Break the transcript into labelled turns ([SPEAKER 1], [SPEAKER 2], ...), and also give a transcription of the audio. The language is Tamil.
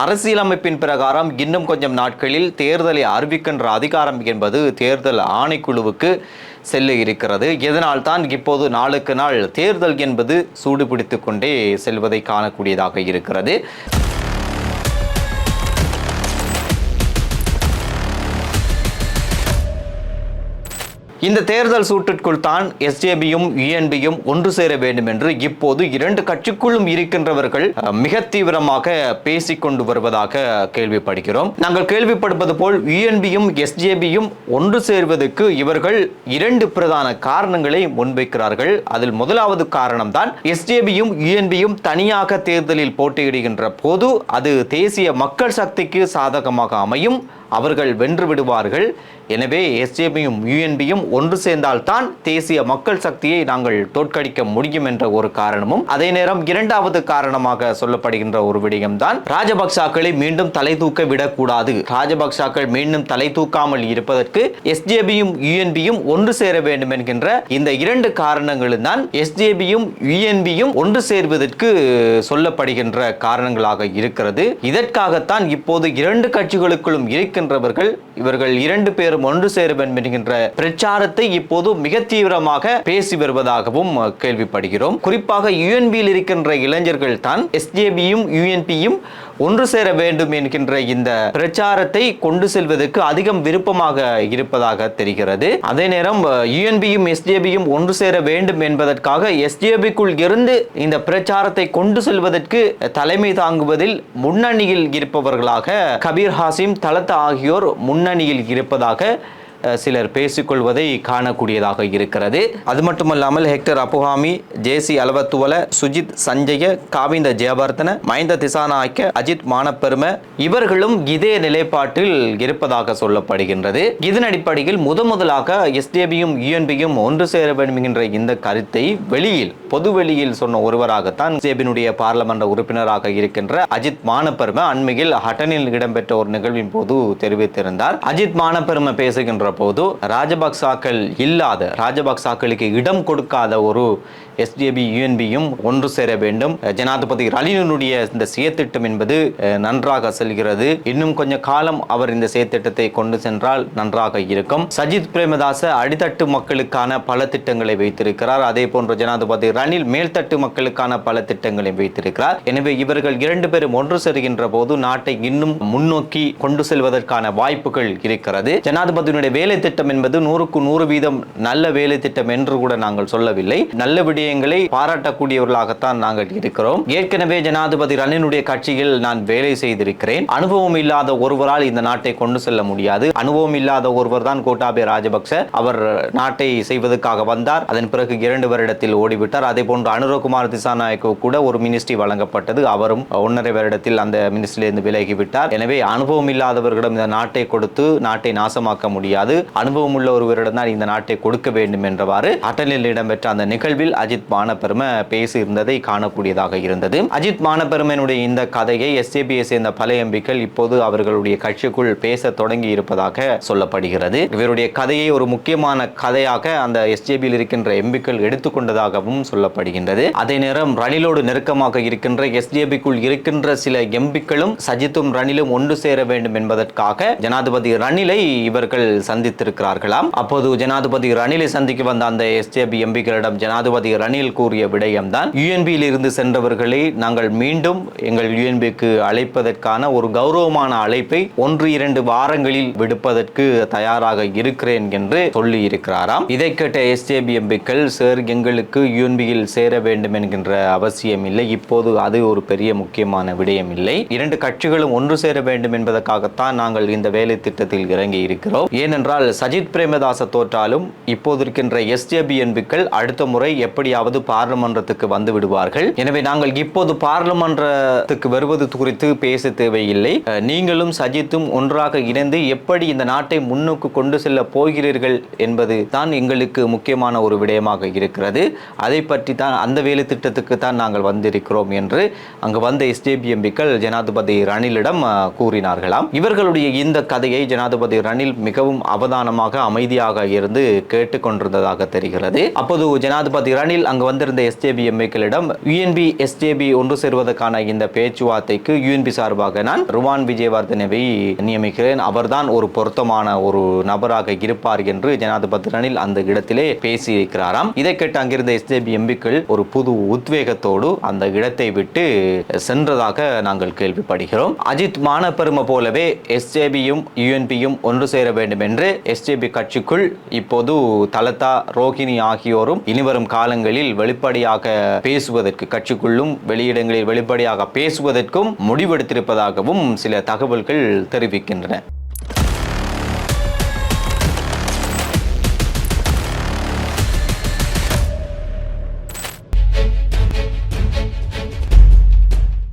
[SPEAKER 1] அரசியலமைப்பின் பிரகாரம் இன்னும் கொஞ்சம் நாட்களில் தேர்தலை அறிவிக்கின்ற அதிகாரம் என்பது தேர்தல் ஆணைக்குழுவுக்கு செல்ல இருக்கிறது. இதனால் தான் இப்போது நாளுக்கு நாள் தேர்தல் என்பது சூடுபிடித்து கொண்டே செல்வதை காணக்கூடியதாக இருக்கிறது. இந்த தேர்தல் சூட்டிற்குள் தான் எஸ்ஜேபியும் யுஎன்பியும் ஒன்று சேர வேண்டும் என்று இப்போது இரண்டு கட்சிக்குள்ளும் இருக்கின்றவர்கள் மிக தீவிரமாக பேசிக்கொண்டு வருவதாக கேள்விப்படுகிறோம். நாங்கள் கேள்விப்படுவது போல் யுஎன்பியும் எஸ்ஜேபியும் ஒன்று சேர்வதற்கு இவர்கள் இரண்டு பிரதான காரணங்களை முன்வைக்கிறார்கள். அதில் முதலாவது காரணம் தான் எஸ்ஜேபியும் யுஎன்பியும் தனியாக தேர்தலில் போட்டியிடுகின்ற போது அது தேசிய மக்கள் சக்திக்கு சாதகமாக அமையும். அவர்கள் வென்று விடுவார்கள். எனவே எஸ்ஜேபியும் யுஎன்பியும் ஒன்று சேர்ந்தால்தான் தேசிய மக்கள் சக்தியை நாங்கள் தோற்கடிக்க முடியும் என்ற ஒரு காரணமும் அதே நேரம் இரண்டாவது காரணமாக சொல்லப்படுகின்ற ஒரு விடயம்தான் ராஜபக்சாக்களை மீண்டும் தலை தூக்க விடக்கூடாது. ராஜபக்சாக்கள் மீண்டும் தலை தூக்காமல் இருப்பதற்கு எஸ்ஜேபியும் யுஎன்பியும் ஒன்று சேர வேண்டும் என்கின்ற இந்த இரண்டு காரணங்களும் தான் எஸ்ஜேபியும் யுஎன்பியும் ஒன்று சேர்வதற்கு சொல்லப்படுகின்ற காரணங்களாக இருக்கிறது. இதற்காகத்தான் இப்போது இரண்டு கட்சிகளுக்குள்ளும் இருக்கின்றவர்கள் இவர்கள் இரண்டு பேரும் ஒன்று சேர வேண்டும் என்கின்ற விவகாரத்தை இப்போது மிக தீவிரமாக பேசி வருவதாகவும் கேள்விப்படுகிறோம். குறிப்பாக யுஎன்பியில் இருக்கின்ற இளைஞர்கள் தான் எஸ்ஜேபியும் யுஎன்பியும் ஒன்று சேர வேண்டும் என்கின்ற இந்த பிரச்சாரத்தை கொண்டு செல்வதற்கு அதிகம் விருப்பமாக இருப்பதாக தெரிகிறது. அதே நேரம் யுஎன்பியும் எஸ்ஜேபியும் ஒன்று சேர வேண்டும் என்பதற்காக எஸ்ஜேபிக்குள் இருந்து இந்த பிரச்சாரத்தை கொண்டு செல்வதற்கு தலைமை தாங்குவதில் முன்னணியில் இருப்பவர்களாக கபீர் ஹாசிம் தலத் ஆகியோர் முன்னணியில் இருப்பதாக சிலர் பேசிக்கொள்வதை காணக்கூடியதாக இருக்கிறது. அது மட்டுமல்லாமல் Hector Appuhamy J C Alawathuwala Sujith Sanjaya Kavinda Jayawardena Mayantha Dissanayake Ajith மானப்பெரும இவர்களும் இதே நிலைப்பாட்டில் இருப்பதாக சொல்லப்படுகின்றது. இதன் அடிப்படையில் முத முதலாக எஸ்டேபியும் யுஎன்பியும் ஒன்று சேர வேண்டும் என்ற இந்த கருத்தை வெளியில் பொது வெளியில் சொன்ன ஒருவராகத்தான் ஜேபினுடைய பாராளுமன்ற உறுப்பினராக இருக்கின்ற அஜித் மானப்பெரும அண்மையில் ஹட்டனில் இடம்பெற்ற ஒரு நிகழ்வின் போது தெரிவித்திருந்தார். அஜித் மானப்பெரும பேசுகின்ற போது ராஜபக்சாக்கள் இல்லாத ராஜபக்சாக்களுக்கு இடம் கொடுக்காத ஒரு எஸ்டிபி யூஎன்பியும் ஒன்று சேர வேண்டும். ஜனாதிபதி ரலினுடைய இந்த செயற்திட்டம் என்பது நன்றாக செல்கிறது. இன்னும் கொஞ்சம் காலம் அவர் இந்த செயற்திட்டத்தை கொண்டு சென்றால் நன்றாக இருக்கும். சஜித் பிரேமதாச அடித்தட்டு மக்களுக்கான பல திட்டங்களை வைத்திருக்கிறார். அதே போன்று ஜனாதிபதி ரணில் மேல்தட்டு மக்களுக்கான பல திட்டங்களை வைத்திருக்கிறார். எனவே இவர்கள் இரண்டு பேரும் ஒன்று சேருகின்ற போது நாட்டை இன்னும் முன்னோக்கி கொண்டு செல்வதற்கான வாய்ப்புகள் இருக்கிறது. ஜனாதிபதியினுடைய வேலை திட்டம் என்பது நூறுக்கு நூறு வீதம் நல்ல வேலை திட்டம் என்று கூட நாங்கள் சொல்லவில்லை. நல்ல விடயங்களை பாராட்டக்கூடியவர்களாகத்தான் நாங்கள் இருக்கிறோம். ஏற்கனவே ஜனாதிபதி ரணினுடைய கட்சியில் நான் வேலை செய்திருக்கிறேன். அனுபவம் இல்லாத ஒருவரால் இந்த நாட்டை கொண்டு செல்ல முடியாது. அனுபவம் இல்லாத ஒருவர் தான் கோட்டாபே ராஜபக்ச அவர் நாட்டை செய்வதற்காக வந்தார். அதன் பிறகு இரண்டு வருடத்தில் ஓடிவிட்டார். அதே போன்று அனுரகுமார் திசாநாயக்கு கூட ஒரு மினிஸ்ட்ரி வழங்கப்பட்டது. அவரும் ஒன்றரை வருடத்தில் அந்த மினிஸ்ட்ரியிலிருந்து விலகிவிட்டார். எனவே அனுபவம் இல்லாதவர்களிடம் இந்த நாட்டை கொடுத்து நாட்டை நாசமாக்க முடியாது. அனுபவம் உள்ள ஒருவரிடம் தான் இந்த நாட்டை கொடுக்க வேண்டும் என்றவாறு அட்டலில் இடம்பெற்ற அந்த நிகழ்வில் அஜித் மானப்பெருமை பேசியிருந்ததை காணக்கூடியதாக இருந்தது. அஜித் மானபெருமனுடைய இந்த கதையை எஸ்ஏபியை சேர்ந்த பல எம்பிக்கள் இப்போது அவர்களுடைய கட்சிக்குள் பேச தொடங்கி இருப்பதாக சொல்லப்படுகிறது. இவருடைய கதையை ஒரு முக்கியமான கதையாக அந்த எஸ்ஜேபியில் இருக்கின்ற எம்பிக்கள் எடுத்துக்கொண்டதாகவும் சொல்லப்படுகின்றது. அதே நேரம் ரணிலோடு நெருக்கமாக இருக்கின்ற எஸ்ஜேபிக்குள் இருக்கின்ற சில எம்பிக்களும் சஜித்தும் ரணிலும் ஒன்று சேர வேண்டும் என்பதற்காக ஜனாதிபதி ரணிலை இவர்கள் சந்தித்திருக்கிறார்களாம். அப்போது ஜனாதிபதி ரணிலை சந்திக்க வந்த அந்த எஸ்ஜேபி எம்பிக்களிடம் ஜனாதிபதி ரணில் கூறிய விடயம்தான் யுஎன்பியில் இருந்து சென்றவர்களை நாங்கள் மீண்டும் எங்கள் யுஎன்பிக்கு அழைப்பதற்கான ஒரு கௌரவமான அழைப்பை ஒன்று இரண்டு வாரங்களில் விடுப்பதற்கு தயாராக இருக்கிறேன் என்று சொல்லி இருக்கிறாராம் இதை கேட்ட எஸ்ஜேபி எம்பிக்கள் சார் எங்களுக்கு யுஎன்பியில் சேர வேண்டும் என்கின்ற அவசியம் இல்லை. இப்போது அது ஒரு பெரிய முக்கியமான விடயம் இல்லை. இரண்டு கட்சிகளும் ஒன்று சேர வேண்டும் என்பதற்காகத்தான் நாங்கள் இந்த வேலை திட்டத்தில் இறங்கி இருக்கிறோம் ஏனென்றால் சஜித் பிரேமதாச தோற்றாலும் இப்போது இருக்கின்ற எஸ்ஜேபி எம்பிக்கள் அடுத்த முறை எப்படியாவது பார்லிமன்றத்துக்கு வந்து விடுவார்கள். எனவே நாங்கள் இப்போது பார்லிமன்றத்துக்கு வருவது குறித்து பேச தேவையில்லை. நீங்களும் சஜித்தும் ஒன்றாக இணைந்து எப்படி இந்த நாட்டை முன்னுக்கு கொண்டு செல்ல போகிறீர்கள் என்பது தான் எங்களுக்கு முக்கியமான ஒரு விடயமாக இருக்கிறது. அதை பற்றி தான் அந்த வேலை திட்டத்துக்கு தான் நாங்கள் வந்திருக்கிறோம் என்று அங்கு வந்த எஸ்ஜேபி எம்பிக்கள் ஜனாதிபதி ரணிலிடம் கூறினார்களாம். இவர்களுடைய இந்த கதையை ஜனாதிபதி ரணில் மிகவும் அவதானமாக அமைதியாக இருந்து கேட்டுக்கொண்டிருந்ததாக தெரிகிறது. அப்போது ஜனாதிபதி ரணில் அங்கு வந்திருந்த எஸ்ஜேபி எம்ஏக்களிடம் யுஎன்பி எஸ்ஜேபி ஒன்று சேர்வதற்கான இந்த பேச்சுவார்த்தைக்கு யுஎன்பி சார்பாக நான் ருவான் விஜயவர்தனவை நியமிக்கிறேன். அவர்தான் ஒரு பொருத்தமான ஒரு நபராக இருப்பார் என்று ஜனாதிபதி ரணில் அந்த இடத்திலே பேசியிருக்கிறாராம். இதை கேட்டு அங்கிருந்த எஸ்ஜேபி எம்பிக்கள் ஒரு புது உத்வேகத்தோடு அந்த இடத்தை விட்டு சென்றதாக நாங்கள் கேள்விப்படுகிறோம். அஜித் மானப்பெருமை போலவே எஸ்ஜேபியும் யுஎன்பியும் ஒன்று சேர வேண்டும் என்று எஸ்ஜேபி கட்சிக்குள் இப்போது தலதா ரோஹிணி ஆகியோரும் இனிவரும் காலங்களில் வெளிப்படையாக பேசுவதற்கு கட்சிக்குள்ளும் வெளியிடங்களில் வெளிப்படையாக பேசுவதற்கும் முடிவெடுத்திருப்பதாகவும் சில தகவல்கள் தெரிவிக்கின்றன.